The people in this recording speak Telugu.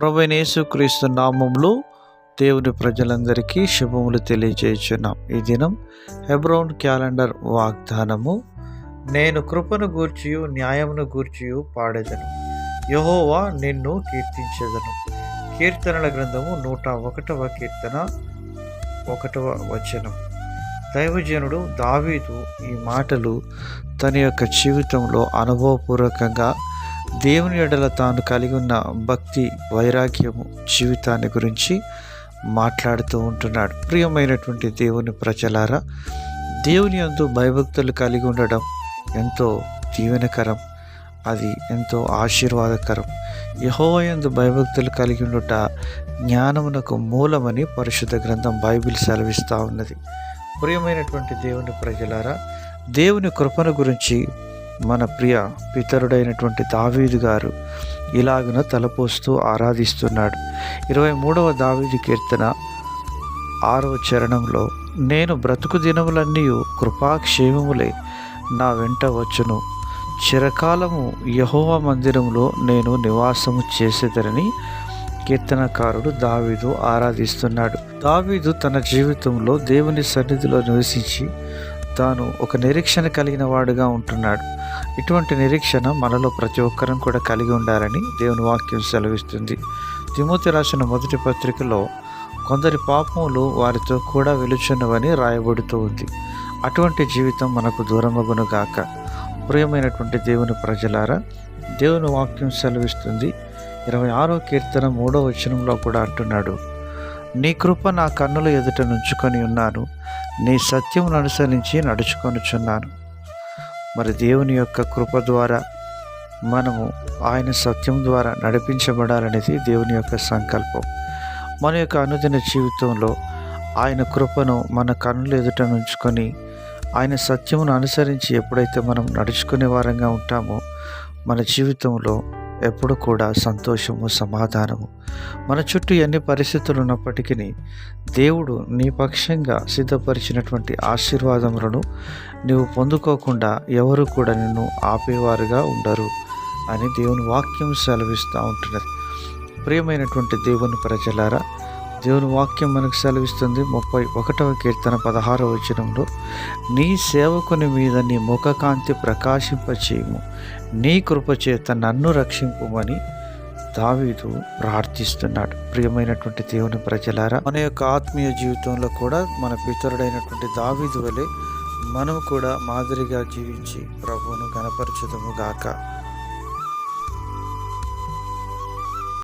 ప్రభనేసు క్రీస్తు నామంలో దేవుని ప్రజలందరికీ శుభములు తెలియజేస్తున్నాం ఈ దినం హెబ్రోన్ క్యాలెండర్ వాగ్దానము నేను కృపను గూర్చియు న్యాయమును గూర్చియు పాడేదను. యహోవా నిన్ను కీర్తించేదను. కీర్తనల గ్రంథము నూట ఒకటవ కీర్తన ఒకటవ వచనం. దైవజనుడు దావీదు ఈ మాటలు తన యొక్క జీవితంలో అనుభవపూర్వకంగా దేవుని ఎడల తాను కలిగి ఉన్న భక్తి వైరాగ్యము జీవితాన్ని గురించి మాట్లాడుతూ ఉంటున్నాడు. ప్రియమైనటువంటి దేవుని ప్రజలారా దేవుని యందు భయభక్తులు కలిగి ఉండడం ఎంతో దీవెనకరం అది ఎంతో ఆశీర్వాదకరం. యహోవయందు భయభక్తులు కలిగి ఉండుట జ్ఞానమునకు మూలమని పరిశుద్ధ గ్రంథం బైబిల్ సెలవిస్తూ ఉన్నది. ప్రియమైనటువంటి దేవుని ప్రజలారా దేవుని కృపను గురించి మన ప్రియ పితరుడైనటువంటి దావీదు గారు ఇలాగున తలపోస్తూ ఆరాధిస్తున్నాడు. ఇరవై మూడవ దావీదు కీర్తన ఆరవ చరణంలో నేను బ్రతుకు దినములన్నీ కృపాక్షేమములే నా వెంట వచ్చును. చిరకాలము యహోవ మందిరంలో నేను నివాసము చేసేదరని కీర్తనకారుడు దావీదు ఆరాధిస్తున్నాడు. దావీదు తన జీవితంలో దేవుని సన్నిధిలో నివసించి తాను ఒక నిరీక్షణ కలిగిన వాడుగా ఉంటున్నాడు. ఇటువంటి నిరీక్షణ మనలో ప్రతి ఒక్కరం కూడా కలిగి ఉండాలని దేవుని వాక్యం సెలవిస్తుంది. తిమోతి రాసిన మొదటి పత్రికలో కొందరి పాపములు వారితో కూడా వెలుచున్నవని రాయబడుతూ ఉంది. అటువంటి జీవితం మనకు దూరమగును గాక. ప్రియమైనటువంటి దేవుని ప్రజలారా దేవుని వాక్యం సెలవిస్తుంది. ఇరవై ఆరో కీర్తన మూడో వచనంలో కూడా అంటున్నాడు నీ కృప నా కన్నుల ఎదుట నుంచుకొని ఉన్నాను. నీ సత్యమును అనుసరించి నడుచుకొనుచున్నాను. మరి దేవుని యొక్క కృప ద్వారా మనము ఆయన సత్యం ద్వారా నడిపించబడాలనేది దేవుని యొక్క సంకల్పం. మన యొక్క అనుదిన జీవితంలో ఆయన కృపను మన కన్నుల ఎదుట నుంచుకొని ఆయన సత్యమును అనుసరించి ఎప్పుడైతే మనం నడుచుకునే వారంగా ఉంటామో మన జీవితంలో ఎప్పుడు కూడా సంతోషము సమాధానము. మన చుట్టూ ఎన్ని పరిస్థితులు ఉన్నప్పటికీ దేవుడు నీ పక్షంగా సిద్ధపరిచినటువంటి ఆశీర్వాదములను నీవు పొందుకోకుండా ఎవరు కూడా నిన్ను ఆపేవారుగా ఉండరు అని దేవుని వాక్యం సెలవిస్తూ ఉంటున్నది. ప్రియమైనటువంటి దేవుని ప్రజలారా దేవుని వాక్యం మనకు సెలవిస్తుంది ముప్పై ఒకటవ కీర్తన పదహారవ వచనంలో నీ సేవకుని మీద నీ ముఖకాంతి ప్రకాశింపచేయము. నీ కృపచేత నన్ను రక్షింపుమని దావీదు ప్రార్థిస్తున్నాడు. ప్రియమైనటువంటి దేవుని ప్రజలారా మన యొక్క ఆత్మీయ జీవితంలో కూడా మన పితరుడైనటువంటి దావీదు వలె మనం కూడా మాదిరిగా జీవించి ప్రభువును గణపరచుదము గాక.